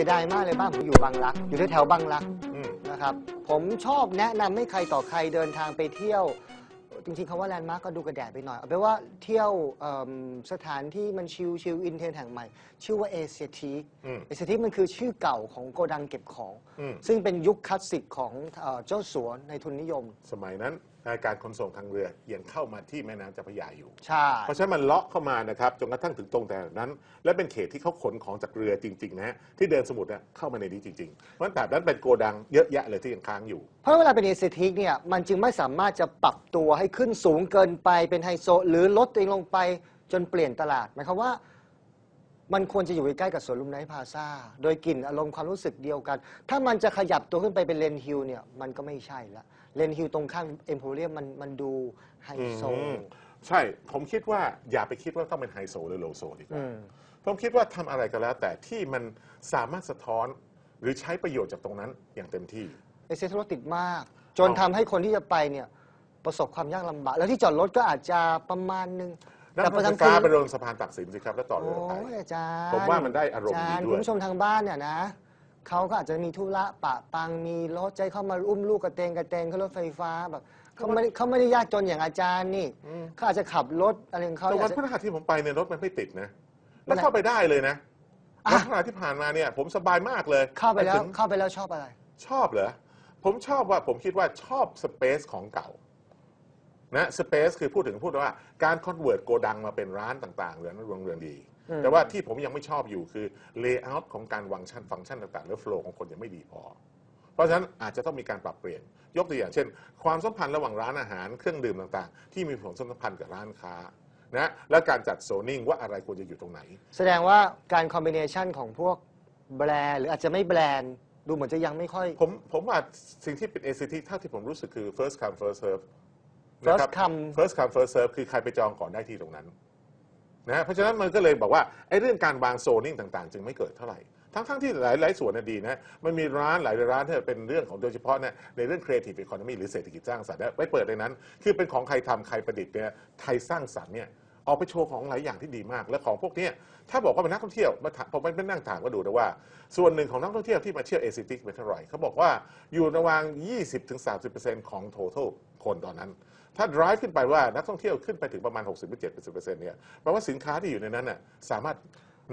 ผมอยู่บางรัก อยู่แถวๆบางรักอืม นะครับ ผมชอบแนะนำให้ใครต่อใครเดินทางไปเที่ยว จริงๆคำว่าแลนด์มาร์กก็ดูกระแดดไปหน่อย เอาเป็นว่าเที่ยวเอิ่มสถานที่มันชิลชิลอินเทนแห่งใหม่ ชื่อว่าเอเชียทีคอืมเอเชียทีคมันคือชื่อเก่าของโกดังเก็บของ อืม ซึ่งเป็นยุคคลาสสิกของเอ่อเจ้าสัวในทุนนิยม สมัยนั้นการขนส่งทางเรือยังเข้ามาที่แม่น้ำเจ้าพระยาอยู่ ใช่ เพราะฉะนั้นมันเลาะเข้ามานะครับจนกระทั่งถึงตรงแต่นั้น และเป็นเขตที่เขาขนของจากเรือจริงๆนะฮะที่เดินสมุทรน่ะเข้ามาในนี้จริงๆเพราะฉะนั้นแต่นั้นเป็นโกดังเยอะแยะเลยที่ยังค้างอยู่ เพราะเวลาเป็นเอเชียทีคเนี่ยมันจึงไม่สามารถจะปรับตัวให้ขึ้นสูงเกินไปเป็นไฮโซ หรือลดตัวเองลงไปจนเปลี่ยนตลาดหมายความว่า มันควรจะอยู่ใกล้ๆกับสวนลุมไนท์พลาซาโดยกลิ่นอารมณ์ความรู้สึกเดียวกัน ถ้ามันจะขยับตัวขึ้นไปเป็นเลนฮิลเนี่ยมันก็ไม่ใช่ละเลนฮิลตรงข้ามเอ็มโพเรียมมันมันดูไฮโซ อืมใช่ ผมคิดว่าอย่าไปคิดว่าต้องเป็นไฮโซหรือโลโซดีกว่าอืมผมคิดว่าทำอะไรก็แล้ว แต่ที่มันสามารถสะท้อนหรือใช้ประโยชน์จากตรงนั้นอย่างเต็มที่ เอเชียทรถติดมาก จนทำให้คนที่จะไปเนี่ยประสบความยากลำบาก แล้วที่จอดรถก็อาจจะประมาณนึง นั่งรถไฟฟ้าไปลงสะพานตักสินสิครับแล้วต่อเรือไปโอ้ยอาจารย์ผมว่ามันได้อารมณ์ดีจย์ด้วยคุณผู้ชมทางบ้านเนี่ยนะเขาก็อาจจะมีธุระปะปังมีรถใจเข้ามาอุ้มลูกกระเตงกระเตงขึ้นรถไฟฟ้าแบบเขาไม่ได้เขาไม่ได้ยากจนอย่างอาจารย์นี่เขาอาจจะขับรถอะไรของเขาแต่วันอาจพฤจะหัสที่ผมไปเนี่ยรถมันไม่ติดนะ แล้วนะเข้าไปได้เลยนะอะวันพฤหัสที่ผ่านมาเนี่ย ผมสบายมากเลย เข้าไปแล้วถึงเข้าไปแล้วชอบอะไร ชอบเหรอผมชอบว่าผมคิดว่าชอบสเปซของเก่า นะสเปซคือพูดถึงพูดว่าการคอนเวิร์ตโกดังมาเป็นร้านต่างๆเรือนโรงเรือนดีอืมแต่ว่าที่ผมยังไม่ชอบอยู่คือเลเยอร์ของการวางชั้นฟังก์ชันต่างๆและโฟล์ของคนยังไม่ดีพอ เพราะฉะนั้นอาจจะต้องมีการปรับเปลี่ยน ยกตัวอย่างเช่น ความสัมพันธ์ระหว่างร้านอาหารเครื่องดื่มต่างๆ ที่มีผลสัมพันธ์กับร้านค้านะและการจัดโซนิ่งว่าอะไรควรจะอยู่ตรงไหน แสดงว่าการคอมบิเนชันของพวกแบรนด์หรืออาจจะไม่แบรนด์ดูเหมือนจะยังไม่ค่อย ผมผมว่าสิ่งที่เป็น ACT เท่าที่ผมรู้สึกคือ first come first serve First นะครับ come first come first serve คือใครไปจองก่อนได้ที่ตรงนั้นนะเพราะฉะนั้นมันก็เลยบอกว่าไอ้เรื่องการวางโซนิ่งต่างๆ จึงไม่เกิดเท่าไหร่ ทั้งๆทที่หลายๆส่วนน่ะดีนะมันมีร้านหลายร้านที่เป็นเรื่องของโดยเฉพาะเนี่ยในเรื่อง creative economy หรือเศรษฐกิจสร้างสรรค์เนี่ยไปเปิดในนั้น คือเป็นของใครทำใครประดิษฐ์เนี่ยไทยสร้างสรรค์เนี่ยออกไปโชว์ของหลายอย่างที่ดีมาก และของพวกเนี้ยถ้าบอกว่าเป็นนักท่องเที่ยวมาถามผมไปนั่งถามก็ดูนะว่า ส่วนหนึ่งของนักท่องเที่ยวที่มาเที่ยวเอซิติกเป็นเท่าไหร่เขาบอกว่าอยู่ระหว่าง 20-30%ของ total คนตอนนั้น ถ้า drive ขึ้นไปว่านักท่องเที่ยวขึ้นไปถึงประมาณ 60-70%เนี่ยแปลว่าสินค้าที่อยู่ในนั้นน่ะสามารถ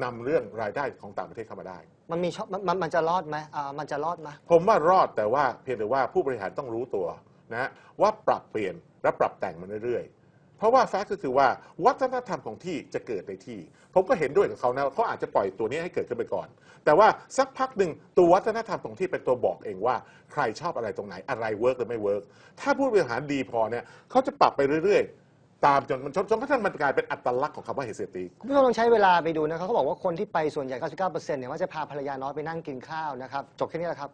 นำเรื่องรายได้ของต่างประเทศเข้ามาได้ มันมีช่องมันมันมันจะรอดไหมอ่ามันจะรอดไหม ผมว่ารอดแต่ว่าเพียงแต่ว่าผู้บริหารต้องรู้ตัวนะฮะว่าปรับเปลี่ยนและปรับแต่งมันเรื่อยๆ เพราะว่าแฟกต์ก็คือว่าวัฒนธรรมของที่จะเกิดในที่ ผมก็เห็นด้วยกับเขานะเขาอาจจะปล่อยตัวนี้ให้เกิดขึ้นไปก่อน แต่ว่าสักพักหนึ่งตัววัฒนธรรมของที่เป็นตัวบอกเองว่า ใครชอบอะไรตรงไหนอะไรเวิร์กหรือไม่เวิร์กถ้าผู้บริหารดีพอเนี่ยเขาจะปรับไปเรื่อยๆ ตามจนมันจนจนกระทั่งมันกลายเป็นอัตลักษณ์ของคำว่าเฮเซติก คุณผู้ชมลองใช้เวลาไปดูนะครับเขาบอกว่าคนที่ไปส่วนใหญ่ 99%เนี่ยว่าจะพาภรรยาน้อยไปนั่งกินข้าวนะครับจบแค่นี้แหละครับ